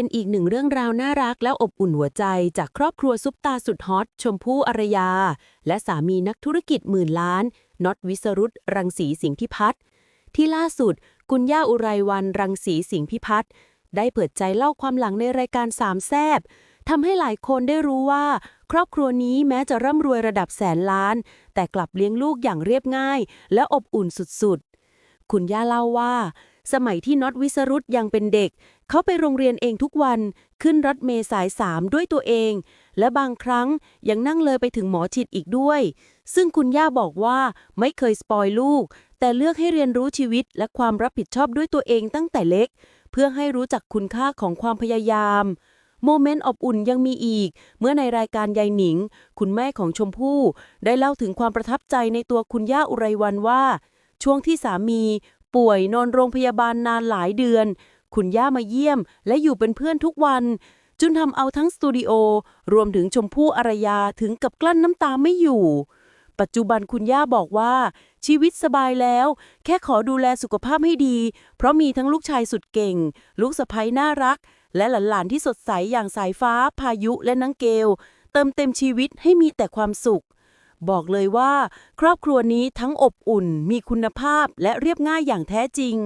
เป็นอีกหนึ่งเรื่องราวน่ารักและอบอุ่นหัวใจ จากครอบครัวซุปตาสุดฮอต ชมพู่อารยา และสามีนักธุรกิจหมื่นล้านน็อตวิสรุตรังสีสิงห์พิพัฒน์ที่ล่าสุด คุณย่าอุไรวันรังสีสิงห์พิพัฒน์ได้เปิดใจเล่าความหลังในรายการสามแซบทำให้หลายคนได้รู้ว่า ครอบครัวนี้แม้จะร่ำรวยระดับแสนล้าน แต่กลับเลี้ยงลูกอย่างเรียบง่าย และอบอุ่นสุดๆ คุณย่าเล่าว่า สมัยที่น็อตวิสรุตยังเป็นเด็ก เขาไปโรงเรียนเองทุกวัน ขึ้นรถเมล์สายสามด้วยตัวเอง และบางครั้งยังนั่งเลยไปถึงหมอชิดอีกด้วย ซึ่งคุณย่าบอกว่าไม่เคยสปอยลูก แต่เลือกให้เรียนรู้ชีวิตและความรับผิดชอบด้วยตัวเองตั้งแต่เล็ก เพื่อให้รู้จักคุณค่าของความพยายามโมเมนต์อบอุ่นยังมีอีก เมื่อในรายการยายหนิง คุณแม่ของชมพู่ ได้เล่าถึงความประทับใจในตัวคุณย่าอุไรวันว่า ช่วงที่สามี ป่วยนอนโรงพยาบาลนานหลายเดือน คุณย่ามาเยี่ยม และอยู่เป็นเพื่อนทุกวันจนทำเอาทั้งสตูดิโอ รวมถึงชมพู่อารยาถึงกับกลั้นน้ำตาไม่อยู่ ปัจจุบันคุณย่าบอกว่า ชีวิตสบายแล้ว แค่ขอดูแลสุขภาพให้ดี เพราะมีทั้งลูกชายสุดเก่ง ลูกสะใภ้น่ารัก และหลานๆที่สดใสอย่างสายฟ้า พายุและนังเกล เติมเต็มชีวิตให้มีแต่ความสุข บอกเลยว่า ครอบครัวนี้ทั้งอบอุ่น มีคุณภาพและเรียบง่ายอย่างแท้จริง